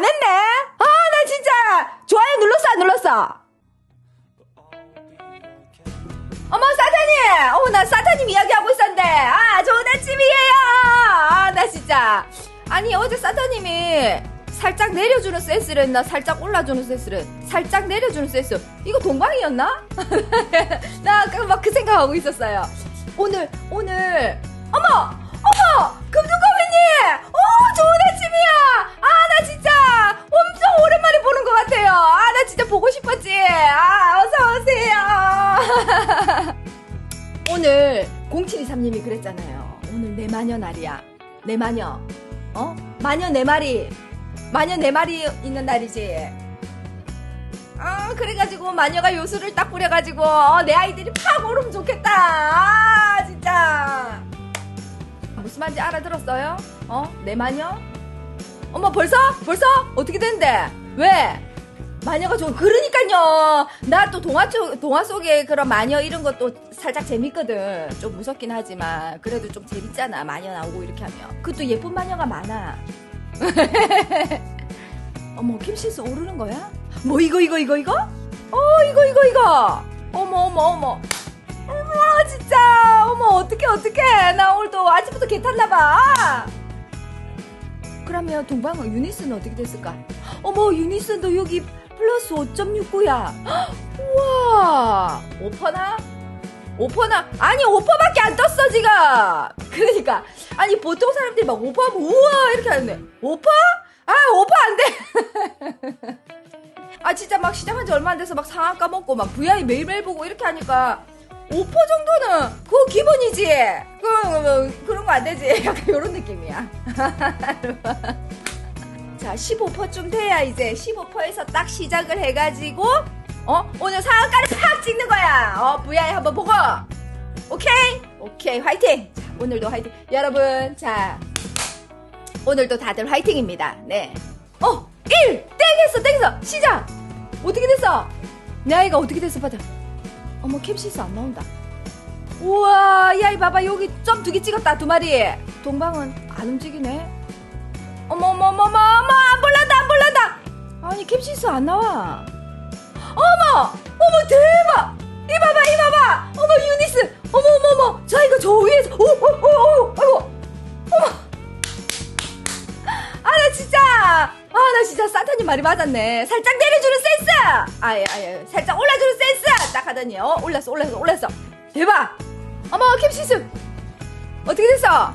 안 했네? 아, 나 진짜 좋아요 눌렀어, 안 눌렀어? 어머, 사타님! 어머, 나 사타님 이야기하고 있었는데. 아, 좋은 아침이에요! 아, 나 진짜. 아니, 어제 사타님이 살짝 내려주는 센스를 했나? 살짝 올라주는 센스를. 살짝 내려주는 센스. 이거 동방이었나? 나 아까 막 그 생각하고 있었어요. 오늘, 오늘. 어머! 어머! 금두 0723님이 그랬잖아요. 오늘 내 마녀 날이야. 내 마녀. 어? 마녀 네 마리. 마녀 네 마리 있는 날이지. 아, 그래가지고 마녀가 요술을 딱 부려가지고 어, 내 아이들이 팍 오르면 좋겠다. 아, 진짜. 무슨 말인지 알아들었어요? 어? 내 마녀? 어머, 벌써? 벌써? 어떻게 됐는데? 왜? 마녀가 좋아. 그러니까요. 나 또 동화, 쪽, 동화 속에 그런 마녀 이런 것도 살짝 재밌거든. 좀 무섭긴 하지만. 그래도 좀 재밌잖아. 마녀 나오고 이렇게 하면. 그것도 예쁜 마녀가 많아. 어머, 김실수 오르는 거야? 뭐, 이거, 이거, 이거, 이거? 어, 이거, 이거, 이거. 어머, 어머, 어머. 어머, 진짜. 어머, 어떡해, 어떡해. 나 오늘 또 아침부터 개 탔나 봐. 그러면 동방어 유니스는 어떻게 됐을까? 어머, 유니스도 여기 플러스 5.69야. 우와. 오퍼나? 오퍼나? 아니, 오퍼밖에 안 떴어, 지금. 그러니까. 아니, 보통 사람들이 막 오퍼하면 우와, 이렇게 하는데. 오퍼? 아, 오퍼 안 돼. 아, 진짜 막 시작한 지 얼마 안 돼서 막 상한 까먹고 막 VI 매일매일 보고 이렇게 하니까 5% 정도는 그거 기본이지. 그, 그런 거 안 되지. 약간 이런 느낌이야. 자, 15%쯤 돼야 이제 15%에서 딱 시작을 해가지고, 어? 오늘 상한가를 팍 찍는 거야. 어, VI 한번 보고. 오케이? 오케이, 화이팅! 자, 오늘도 화이팅. 여러분, 자, 오늘도 다들 화이팅입니다. 네. 어, 1! 땡했어, 땡했어! 시작! 어떻게 됐어? 내 아이가 어떻게 됐어, 봐자. 어머, 캡시스 안 나온다. 우와, 이 아이 봐봐. 여기 점 두 개 찍었다, 두 마리. 동방은 안 움직이네. 어머, 어머, 안 볼란다, 안 볼란다! 아니, 캡시스 안 나와. 어머! 어머, 대박! 이 봐봐, 이 봐봐! 어머, 유니스! 어머, 어머, 어머! 자, 이거 저 위에서, 오, 오, 오, 오, 아이고! 어머! 아, 나 진짜! 아, 나 진짜 산타님 말이 맞았네. 살짝 내려주는 센스! 아예, 아예, 살짝 올라주는 센스! 딱 하더니, 어, 올랐어, 올랐어, 올랐어. 대박! 어머, 캡시스! 어떻게 됐어?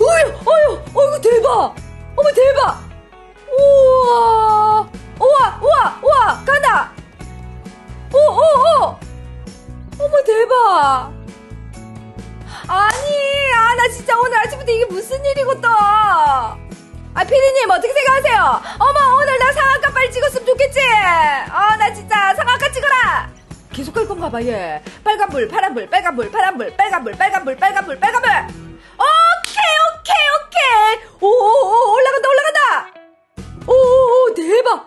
어휴, 어휴, 어이구, 대박! 어머, 대박! 우와! 우와, 우와, 우와! 간다! 오, 오, 오! 어머, 대박! 아니, 아, 나 진짜 오늘 아침부터 이게 무슨 일이고 또! 아, 피디님, 어떻게 생각하세요? 어머, 오늘 나 상한가 빨리 찍었으면 좋겠지? 아, 나 진짜 상한가 찍어라! 계속 갈 건가 봐, 얘. 빨간불, 파란불, 빨간불, 파란불, 빨간불, 빨간불, 빨간불, 빨간불! 오케이, 오케이, 오케이! 오오오, 대박!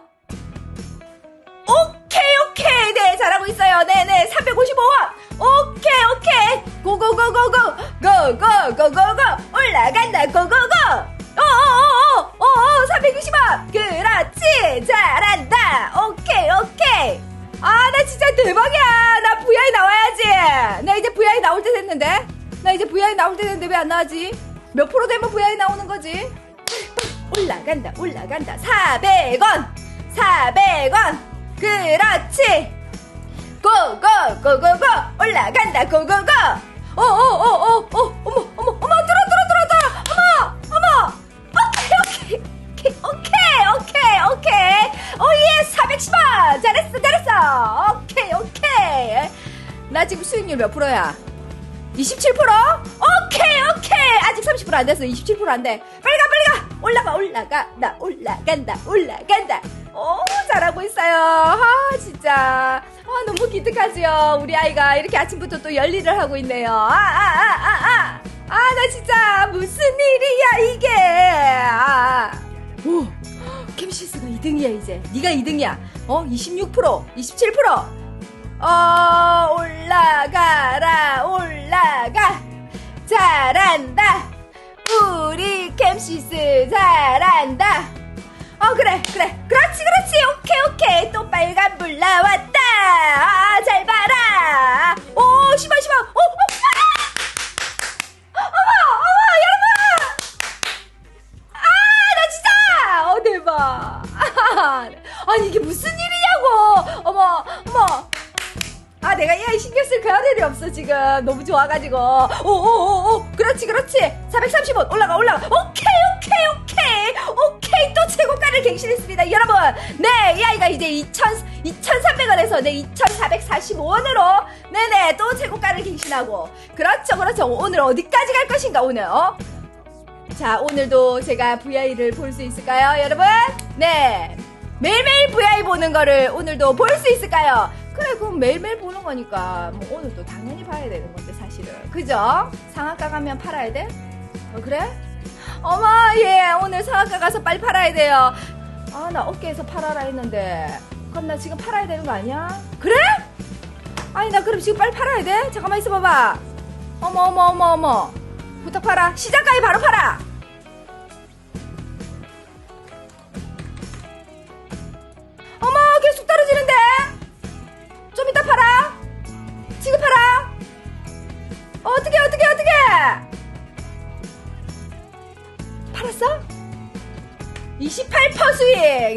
오케이, 오케이! 네, 잘하고 있어요. 네네, 355원! 오케이, 오케이! 고고고고고! 고고고고고! 올라간다, 고고고! 어어어어 어어 360원 그렇지 잘한다 오케이 오케이 아 나 진짜 대박이야 나 VI 나와야지 나 이제 VI 나올 때 됐는데 나 이제 VI 나올 때 됐는데 왜 안 나와지 몇 프로 되면 VI 나오는 거지 올라간다 올라간다. 400원 400원. 그렇지. 고고고고고. 올라간다 고고고. 어어어어어 어머 어머 어머 들어 들어 들어 들어. 어머 어머. 오케이 오케이. 오케이 오케이 오케이 오예 410원. 잘했어 잘했어. 오케이 오케이. 나 지금 수익률 몇 프로야 27%? 오케이 오케이. 아직 30%안 됐어. 27%안 돼. 빨리 가 빨리 가. 올라가 올라가. 나 올라간다 올라간다. 오 잘하고 있어요. 아 진짜. 아 너무 기특하지요. 우리 아이가 이렇게 아침부터 또 열일을 하고 있네요. 아 아 아 아 아. 아 나 진짜 무슨 일이야 이게. 아. 오 캠시스가 2등이야 이제. 네가 2등이야. 어 26% 27% 어, 올라가라, 올라가. 잘한다. 우리 캠시스 잘한다. 아, 어, 그래, 그래. 그렇지, 그렇지. 오케이, 오케이. 또 빨간불 쓸 겨를이 없어, 지금. 너무 좋아가지고. 오오오오. 그렇지, 그렇지. 435. 올라가, 올라가. 오케이, 오케이, 오케이. 오케이. 또 최고가를 갱신했습니다. 여러분. 네, 이 아이가 이제 2,000, 2,300원에서 네, 2,445원으로. 네네, 또 최고가를 갱신하고. 그렇죠, 그렇죠. 오늘 어디까지 갈 것인가, 오늘, 어? 자, 오늘도 제가 VI를 볼 수 있을까요, 여러분? 네. 매일매일 VI 보는 거를 오늘도 볼 수 있을까요? 그래, 그럼 매일매일 보는 거니까, 뭐, 오늘도 당연히 봐야 되는 건데, 사실은. 그죠? 상한가 가면 팔아야 돼? 어, 그래? 어머, 예, 오늘 상한가 가서 빨리 팔아야 돼요. 아, 나 어깨에서 팔아라 했는데. 그럼 나 지금 팔아야 되는 거 아니야? 그래? 아니, 나 그럼 지금 빨리 팔아야 돼? 잠깐만 있어봐봐. 어머, 어머, 어머, 어머. 부탁 팔아. 시작가에 바로 팔아!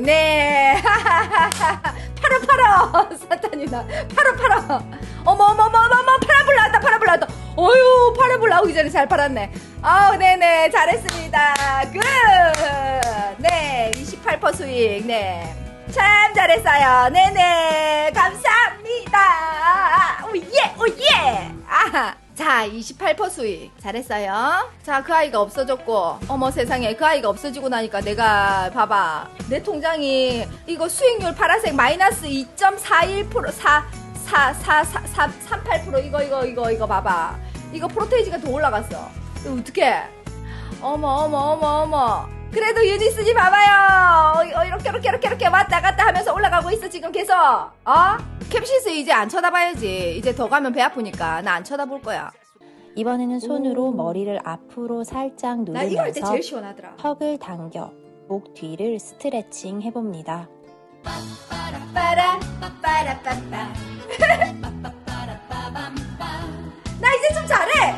네. 팔어, 팔어. 사탄이다. 팔어, 팔어. 어머, 어머, 어머, 어머. 파라불 나왔다, 파라불 나왔다. 어휴, 파라불 나오기 전에 잘 팔았네. 아우, 네네. 잘했습니다. 굿. 네. 28% 수익. 네. 참 잘했어요. 네네. 감사합니다. 오예, 오예. 아하. 자, 28% 수익. 잘했어요. 자, 그 아이가 없어졌고. 어머 세상에, 그 아이가 없어지고 나니까 내가, 봐봐. 내 통장이, 이거 수익률 파란색 마이너스 2.41%, 4, 4, 4, 4, 4, 38% 이거, 이거, 이거, 이거 봐봐. 이거 프로테이지가 더 올라갔어. 이거 어떡해. 어머, 어머, 어머, 어머. 그래도 유니스님 봐봐요. 어, 어, 이렇게, 이렇게, 이렇게, 이렇게 왔다 갔다 하면서 올라가고 있어, 지금 계속. 어? 캡시스 이제 안 쳐다봐야지. 이제 더 가면 배 아프니까. 나 안 쳐다볼 거야. 이번에는 손으로 오. 머리를 앞으로 살짝 나 이거 할때 누르면서 제일 시원하더라. 턱을 당겨 목 뒤를 스트레칭 해봅니다. 빠라, 빠라, 빠빠. 나 이제 좀 잘해.